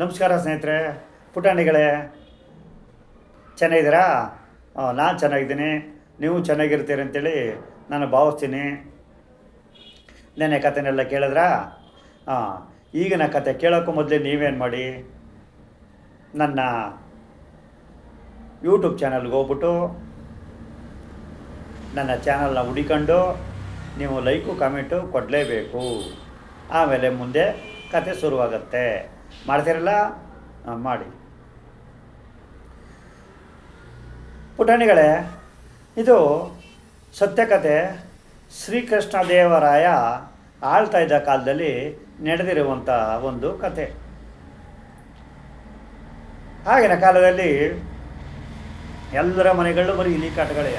ನಮಸ್ಕಾರ ಸ್ನೇಹಿತರೆ, ಪುಟಾಣಿಗಳೇ. ಚೆನ್ನಾಗಿದ್ದೀರಾ? ನಾನು ಚೆನ್ನಾಗಿದ್ದೀನಿ. ನೀವು ಚೆನ್ನಾಗಿರ್ತೀರಿ ಅಂತೇಳಿ ನಾನು ಭಾವಿಸ್ತೀನಿ. ನೆನೆ ಕಥೆನೆಲ್ಲ ಕೇಳಿದ್ರಾ? ಹಾಂ ಈಗಿನ ಕತೆ ಕೇಳೋಕ್ಕೂ ಮೊದಲೇ ನೀವೇನು ಮಾಡಿ? ನನ್ನ ಯೂಟ್ಯೂಬ್ ಚಾನಲ್ಗೆ ಹೋಗ್ಬಿಟ್ಟು ನನ್ನ ಚಾನಲ್ನ ಹುಡಿಕೊಂಡು ನೀವು ಲೈಕು, ಕಾಮೆಂಟು ಕೊಡಲೇಬೇಕು. ಆಮೇಲೆ ಮುಂದೆ ಕತೆ ಶುರುವಾಗತ್ತೆ. ಮಾಡ್ತೀರಲ್ಲ? ಮಾಡಿ. ಪುಟಾಣಿಗಳೇ, ಇದು ಸತ್ಯಕತೆ ಶ್ರೀಕೃಷ್ಣ ದೇವರಾಯ ಆಳ್ತಾ ಇದ್ದ ಕಾಲದಲ್ಲಿ ನಡೆದಿರುವಂಥ ಒಂದು ಕತೆ ಆಗಿನ ಕಾಲದಲ್ಲಿ ಎಲ್ಲರ ಮನೆಗಳು ಬರೀ ಇಲಿ ಕಾಟಗಳೇ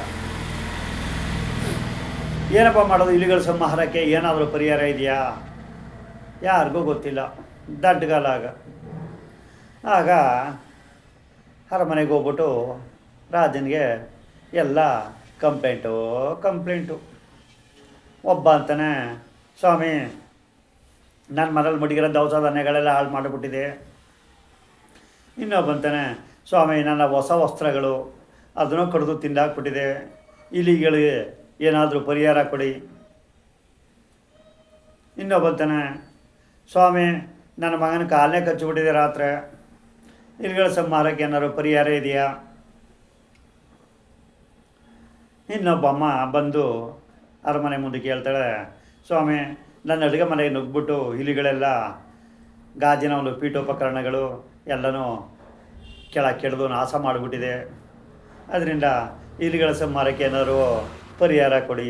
ಏನಪ್ಪ ಮಾಡೋದು ಇಲಿಗಳ ಸಂಹಾರಕ್ಕೆ ಏನಾದರೂ ಪರಿಹಾರ ಇದೆಯಾ? ಯಾರಿಗೂ ಗೊತ್ತಿಲ್ಲ. ದಡ್ಡಗಾಲ ಆಗ ಆಗ ಅರಮನೆಗೆ ಹೋಗ್ಬಿಟ್ಟು ರಾಜನಿಗೆ ಎಲ್ಲ ಕಂಪ್ಲೇಂಟು ಕಂಪ್ಲೇಂಟು. ಒಬ್ಬ ಅಂತಾನೆ, ಸ್ವಾಮಿ ನನ್ನ ಮನೇಲಿ ಮಡಿಗಿರೋ ದವಸ ಧಾನ್ಯಗಳೆಲ್ಲ ಹಾಳು ಮಾಡಿಬಿಟ್ಟಿದೆ. ಇನ್ನೊಬ್ಬ ಅಂತಾನೆ, ಸ್ವಾಮಿ, ನನ್ನ ಹೊಸ ವಸ್ತ್ರಗಳು, ಅದನ್ನು ಕಡಿದು ತಿಂದಾಕ್ಬಿಟ್ಟಿದೆ. ಇಲಿಗಳಿಗೆ ಏನಾದರೂ ಪರಿಹಾರ ಕೊಡಿ. ಇನ್ನೊಬ್ಬ ಅಂತಾನೆ, ಸ್ವಾಮಿ ನನ್ನ ಮಗನ ಕಾಲನೇ ಕಚ್ಚಿಬಿಟ್ಟಿದೆ ರಾತ್ರಿ. ಇಲ್ಲಿಗಳ ಸಂಹಾರಕ್ಕೆ ಏನಾದ್ರು ಪರಿಹಾರ ಇದೆಯಾ? ಇನ್ನೊಬ್ಬ ಅಮ್ಮ ಬಂದು ಅರಮನೆ ಮುಂದೆ ಕೇಳ್ತಾಳೆ, ಸ್ವಾಮಿ, ನನ್ನ ಅಡುಗೆ ಮನೆಗೆ ನುಗ್ಬಿಟ್ಟು ಇಲಿಗಳೆಲ್ಲ, ಗಾಜಿನ ಒಂದು ಪೀಠೋಪಕರಣಗಳು ಎಲ್ಲನೂ ಕೆಳ ಕೆಡ್ದು ನಾಶ ಮಾಡಿಬಿಟ್ಟಿದೆ. ಅದರಿಂದ ಇಲಿಗಳ ಸಂಹಾರಕ್ಕೆ ಏನಾದ್ರು ಪರಿಹಾರ ಕೊಡಿ.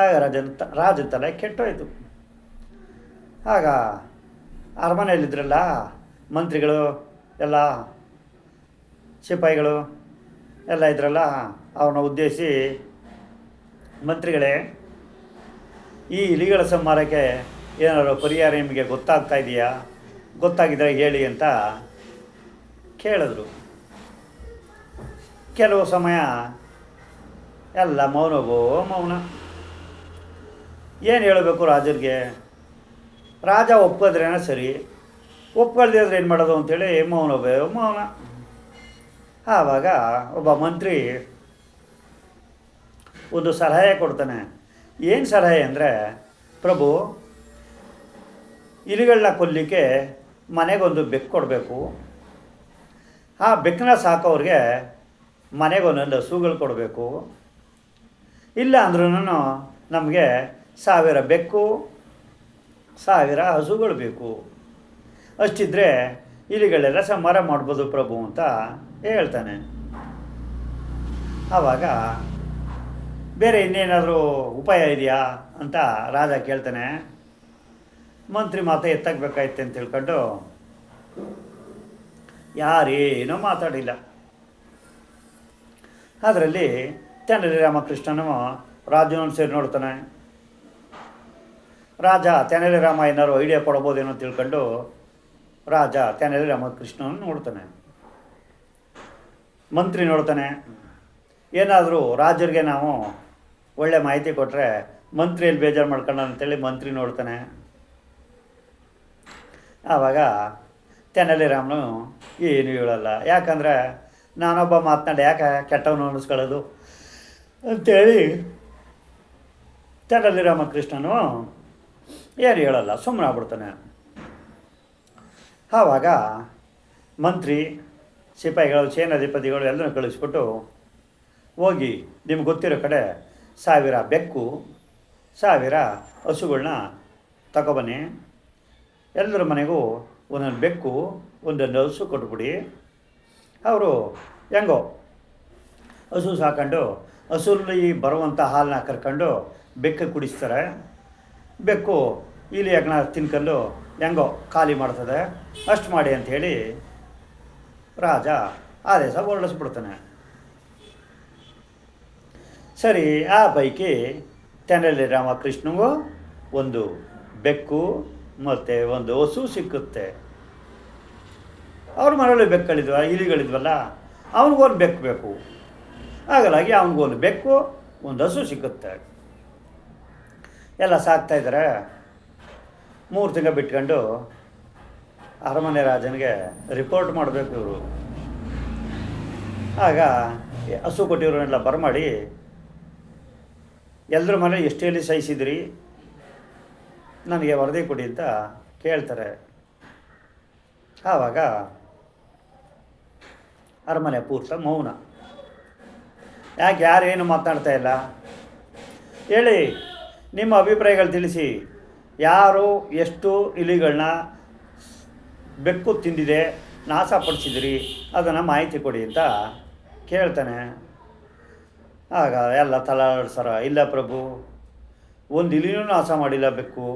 ಆಗ ರಾಜನ ರಾಜ ತಲೆ ಕೆಟ್ಟೋಯ್ತು. ಆಗ ಹೇಳಿದ್ರಲ್ಲ ಮಂತ್ರಿಗಳು ಎಲ್ಲ ಸಿಪಾಯಿಗಳು ಎಲ್ಲ ಇದ್ರಲ್ಲ ಅವನ ಉದ್ದೇಶಿಸಿ ಮಂತ್ರಿಗಳೇ, ಈ ಇಲಿಗಳ ಸಂಹಾರಕ್ಕೆ ಏನಾದರೂ ಪರಿಹಾರ ನಿಮಗೆ ಗೊತ್ತಾಗ್ತಾ ಇದೆಯಾ? ಗೊತ್ತಾಗಿದ್ರೆ ಹೇಳಿ ಅಂತ ಕೇಳಿದ್ರು. ಕೆಲವು ಸಮಯ ಎಲ್ಲ ಮೌನವೋ ಮೌನ. ಏನು ಹೇಳಬೇಕು ರಾಜರಿಗೆ ರಾಜ ಒಪ್ಪದ್ರೇನ ಸರಿ? ಒಪ್ಕೊಳ್ದೇ ಆದರೆ ಏನು ಮಾಡೋದು ಅಂತೇಳಿ ಮೌನವೇ ಮೌನ. ಆವಾಗ ಒಬ್ಬ ಮಂತ್ರಿ ಒಂದು ಸಲಹೆ ಕೊಡ್ತಾನೆ. ಏನು ಸಲಹೆ ಅಂದರೆ, ಪ್ರಭು ಇಲಿಗಳನ್ನ ಕೊಲ್ಲಿಕ್ಕೆ ಮನೆಗೊಂದು ಬೆಕ್ಕು ಕೊಡಬೇಕು. ಆ ಬೆಕ್ಕನ್ನ ಸಾಕೋರಿಗೆ ಮನೆಗೊಂದೊಂದು ಹಸುಗಳು ಕೊಡಬೇಕು. ಇಲ್ಲ ಅಂದ್ರೂ ನಮಗೆ ಸಾವಿರ ಬೆಕ್ಕು ಸಾವಿರ ಹಸುಗಳು ಬೇಕು. ಅಷ್ಟಿದ್ರೆ ಇಲಿಗಳೆಲ್ಲ ಸಂಹಾರ ಮಾಡ್ಬೋದು ಪ್ರಭು ಅಂತ ಹೇಳ್ತಾನೆ. ಆವಾಗ ಬೇರೆ ಇನ್ನೇನಾದರೂ ಉಪಾಯ ಇದೆಯಾ ಅಂತ ರಾಜ ಕೇಳ್ತಾನೆ. ಮಂತ್ರಿ ಮಾತು ಎತ್ತಾಗಬೇಕಾಯ್ತು ಅಂತ ತಿಳ್ಕೊಂಡು ಯಾರೇನೋ ಮಾತಾಡಿಲ್ಲ. ಅದರಲ್ಲಿ ತೆನಲಿ ರಾಮಕೃಷ್ಣನು ರಾಜನನ್ನು ಸೇರಿ ನೋಡ್ತಾನೆ. ರಾಜ ತೆನಲಿ ರಾಮ ಏನಾದ್ರು ಐಡಿಯಾ ಕೊಡ್ಬೋದೇನೋ ತಿಳ್ಕೊಂಡು ರಾಜ ತೆನಲಿ ಕೃಷ್ಣನ ನೋಡ್ತಾನೆ. ಮಂತ್ರಿ ನೋಡ್ತಾನೆ. ಏನಾದರೂ ರಾಜರಿಗೆ ನಾವು ಒಳ್ಳೆ ಮಾಹಿತಿ ಕೊಟ್ಟರೆ ಮಂತ್ರಿಯಲ್ಲಿ ಬೇಜಾರು ಮಾಡ್ಕೊಂಡ ಅಂತೇಳಿ ಮಂತ್ರಿ ನೋಡ್ತಾನೆ. ಆವಾಗ ತೆನಲಿ ರಾಮನು ಏನು ಹೇಳಲ್ಲ. ಯಾಕಂದರೆ ನಾನೊಬ್ಬ ಮಾತನಾಡಿ, ಯಾಕೆ ಕೆಟ್ಟವನು ಅನ್ನಿಸ್ಕೊಳ್ಳೋದು ಅಂತೇಳಿ ತೆನಲಿ ರಾಮಕೃಷ್ಣನು ಏನು ಹೇಳಲ್ಲ ಸುಮ್ಮನೆ ಆಗ್ಬಿಡ್ತಾನೆ. ಆವಾಗ ಮಂತ್ರಿ, ಸಿಪಾಯಿಗಳು, ಸೇನಾಧಿಪತಿಗಳು ಎಲ್ಲರೂ ಕಳಿಸ್ಬಿಟ್ಟು ಹೋಗಿ ನಿಮ್ಗೆ ಗೊತ್ತಿರೋ ಕಡೆ ಸಾವಿರ ಬೆಕ್ಕು, ಸಾವಿರ ಹಸುಗಳನ್ನ ತಗೊಬನ್ನಿ. ಎಲ್ಲರ ಮನೆಗೂ ಒಂದೊಂದು ಬೆಕ್ಕು, ಒಂದೊಂದು ಹಸು ಕೊಟ್ಬಿಡಿ. ಅವರು ಹೆಂಗೋ, ಹಸು ಸಾಕೊಂಡು, ಹಸುರಲ್ಲಿ ಬರುವಂಥ ಹಾಲನ್ನ ಕರ್ಕೊಂಡು ಬೆಕ್ಕು ಕುಡಿಸ್ತಾರೆ. ಬೆಕ್ಕು ಇಲಿ ಯಜ್ಞ ತಿನ್ಕೊಂಡು ಹೆಂಗೋ ಖಾಲಿ ಮಾಡ್ತದೆ. ಅಷ್ಟು ಮಾಡಿ ಅಂಥೇಳಿ ರಾಜ ಆದೇಶ ಹೊರಡಿಸ್ಬಿಡ್ತಾನೆ. ಸರಿ, ಆ ಪೈಕಿ ತೆನಲಿ ರಾಮಕೃಷ್ಣಗೂ ಒಂದು ಬೆಕ್ಕು ಮತ್ತು ಒಂದು ಹಸು ಸಿಕ್ಕುತ್ತೆ. ಅವ್ರ ಮನೇಲಿ ಬೆಕ್ಕಳಿದ್ವ, ಇಲಿಗಳಿದ್ವಲ್ಲ ಅವನಿಗೊಂದು ಬೆಕ್ಕು ಬೇಕು. ಹಾಗಾಗಿ ಅವನಿಗೊಂದು ಬೆಕ್ಕು, ಒಂದು ಹಸು ಸಿಕ್ಕುತ್ತೆ. ಎಲ್ಲ ಸಾಕ್ತಾ ಇದ್ದಾರೆ. ಮೂರು ತಿಂಗಳು ಬಿಟ್ಕೊಂಡು ಅರಮನೆ ರಾಜನಿಗೆ ರಿಪೋರ್ಟ್ ಮಾಡಬೇಕು ಇವರು. ಆಗ ಹಸು ಕೊಟ್ಟಿರೋನೆಲ್ಲ ಬರಮಾಡಿ ಎಲ್ಲರ ಮನೆ ಎಷ್ಟೇಲಿ ಸಹಿಸಿದ್ರಿ? ನನಗೆ ವರದಿ ಕೊಡಿ ಅಂತ ಕೇಳ್ತಾರೆ. ಆವಾಗ ಅರಮನೆ ಪೂರ್ತ ಮೌನ. ಯಾಕೆ ಯಾರೇನು ಮಾತನಾಡ್ತಾ ಇಲ್ಲ? ಹೇಳಿ, ನಿಮ್ಮ ಅಭಿಪ್ರಾಯಗಳು ತಿಳಿಸಿ. ಯಾರು ಎಷ್ಟು ಇಲಿಗಳನ್ನ ಬೆಕ್ಕು ತಿಂದಿದೆ ನಾಶಪಡಿಸಿದಿರಿ, ಅದನ್ನು ಮಾಹಿತಿ ಕೊಡಿ ಅಂತ ಕೇಳ್ತಾನೆ. ಆಗ ಎಲ್ಲ ತಲಾಡ್ಸರ ಇಲ್ಲ ಪ್ರಭು, ಒಂದು ಇಲಿನೂ ನಾಶ ಮಾಡಿಲ್ಲ ಬೆಕ್ಕು.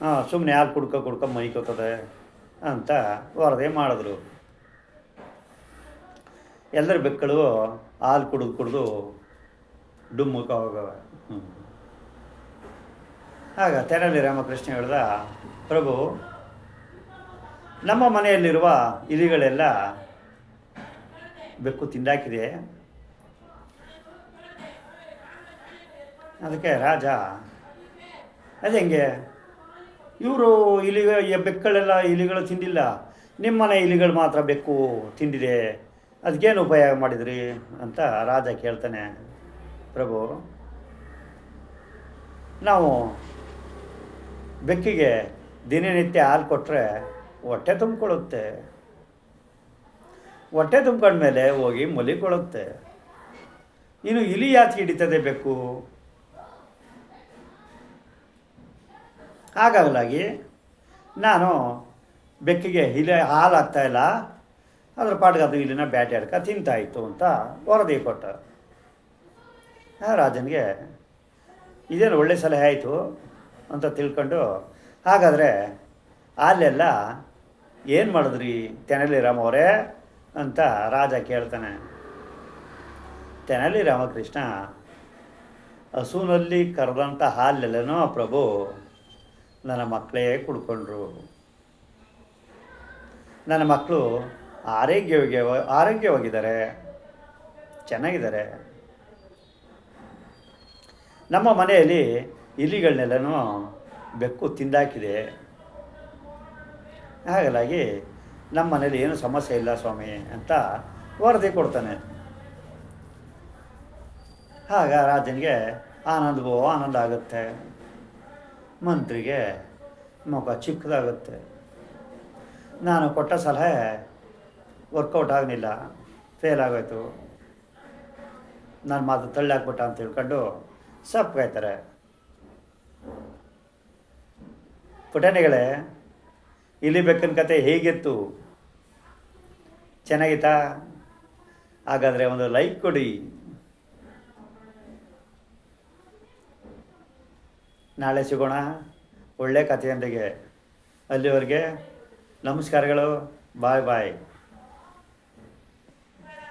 ಹಾಂ ಸುಮ್ಮನೆ ಯಾರು ಕುಡ್ಕೊ ಕುಡ್ಕೊ ಮೈಕೋತದೆ, ಅಂತ ವರದಿ ಮಾಡಿದ್ರು. ಎಲ್ಲರ ಬೆಕ್ಕಳು ಹಾಲು ಕುಡಿದು ಕುಡಿದು ಡುಮ್ಮುಕ ಹೋಗವೆ. ಆಗ ತೆರಳಿ ರಾಮಕೃಷ್ಣ ಹೇಳ್ದ, ಪ್ರಭು, ನಮ್ಮ ಮನೆಯಲ್ಲಿರುವ ಇಲಿಗಳೆಲ್ಲ ಬೆಕ್ಕು ತಿಂದಾಕಿದೆ. ಅದಕ್ಕೆ ರಾಜ, ಅದು ಹೆಂಗೆ? ಇವರು ಇಲಿಗ ಬೆಕ್ಕುಗಳೆಲ್ಲ ಬೆಕ್ಕಳೆಲ್ಲ ಇಲಿಗಳು ತಿಂದಿಲ್ಲ. ನಿಮ್ಮನೆ ಇಲಿಗಳು ಮಾತ್ರ ಬೆಕ್ಕು ತಿಂದಿದೆ. ಅದಕ್ಕೇನು ಉಪಯೋಗ ಮಾಡಿದ್ರಿ? ಅಂತ ರಾಜ ಕೇಳ್ತಾನೆ. ಪ್ರಭು, ನಾವು ಬೆಕ್ಕಿಗೆ ದಿನನಿತ್ಯ ಹಾಲು ಕೊಟ್ಟರೆ ಹೊಟ್ಟೆ ತುಂಬಿಕೊಳ್ಳುತ್ತೆ. ಹೊಟ್ಟೆ ತುಂಬ್ಕೊಂಡ್ಮೇಲೆ ಹೋಗಿ ಮಲಿಕೊಳ್ಳುತ್ತೆ. ಇನ್ನು ಇಲಿ ಯಾತಿ ಹಿಡಿತದೆ ಬೆಕ್ಕು? ಹಾಗಾಗಲಾಗಿ ನಾನು ಬೆಕ್ಕಿಗೆ ಇಲಿ ಹಾಲು ಆಗ್ತಾ ಇಲ್ಲ. ಅದ್ರ ಪಾಡ್ಗೆ ಅದು ಇಲ್ಲಿನ ಬ್ಯಾಟೆ ಆಡ್ಕ ತಿಂತಾಯಿತ್ತು ಅಂತ ವರದಿ ಕೊಟ್ಟ. ರಾಜನಿಗೆ, ಇದೇನು ಒಳ್ಳೆ ಸಲಹೆ ಆಯಿತು? ಅಂತ ತಿಳ್ಕೊಂಡು, ಹಾಗಾದರೆ ಅಲ್ಲೆಲ್ಲ ಏನು ಮಾಡಿದ್ರಿ ತೆನಲಿ ರಾಮ ಅವರೇ ಅಂತ ರಾಜ ಕೇಳ್ತಾನೆ. ತೆನಲಿ ರಾಮಕೃಷ್ಣ, ಹಸುನಲ್ಲಿ ಕರೆದಂಥ ಹಾಲೆಲ್ಲನೂ ಪ್ರಭು, ನನ್ನ ಮಕ್ಕಳೇ ಕುಡ್ಕೊಂಡ್ರು. ನನ್ನ ಮಕ್ಕಳು ಆರೋಗ್ಯವಾಗಿ, ಆರೋಗ್ಯವಾಗಿದ್ದಾರೆ, ಚೆನ್ನಾಗಿದ್ದಾರೆ. ನಮ್ಮ ಮನೆಯಲ್ಲಿ ಇಲಿಗಳನ್ನೆಲ್ಲನೂ ಬೆಕ್ಕು ತಿಂದಾಕಿದೆ. ಹಾಗಾಗಿ ನಮ್ಮ ಮನೇಲಿ ಏನು ಸಮಸ್ಯೆ ಇಲ್ಲ ಸ್ವಾಮಿ ಅಂತ ವರದಿ ಕೊಡ್ತಾನೆ. ಆಗ ರಾಜನಿಗೆ ಆನಂದವೋ ಆನಂದ ಆಗುತ್ತೆ. ಮಂತ್ರಿಗೆ ಮುಖ ಚಿಕ್ಕದಾಗುತ್ತೆ. ನಾನು ಕೊಟ್ಟ ಸಲಹೆ ವರ್ಕೌಟ್ ಆಗಲಿಲ್ಲ, ಫೇಲ್ ಆಗೋಯ್ತು. ನಾನು ಮಾತು ತಳ್ಳಾಕ್ಬಿಟ್ಟ ಅಂತ ತಿಳ್ಕೊಂಡು ಸಪ್ಪಗಾಯ್ತಾರೆ. ಪುಟನೆಗಳೇ ಇಲ್ಲಿ ಬೆಕ್ಕನ ಕತೆ ಹೇಗಿತ್ತು? ಚೆನ್ನಾಗಿತ್ತಾ? ಹಾಗಾದರೆ ಒಂದು ಲೈಕ್ ಕೊಡಿ. ನಾಳೆ ಸಿಗೋಣ. ಒಳ್ಳೆ ಕಥೆಯೊಂದಿಗೆ. ಅಲ್ಲಿವರೆಗೆ ನಮಸ್ಕಾರಗಳು. ಬಾಯ್ ಬಾಯ್.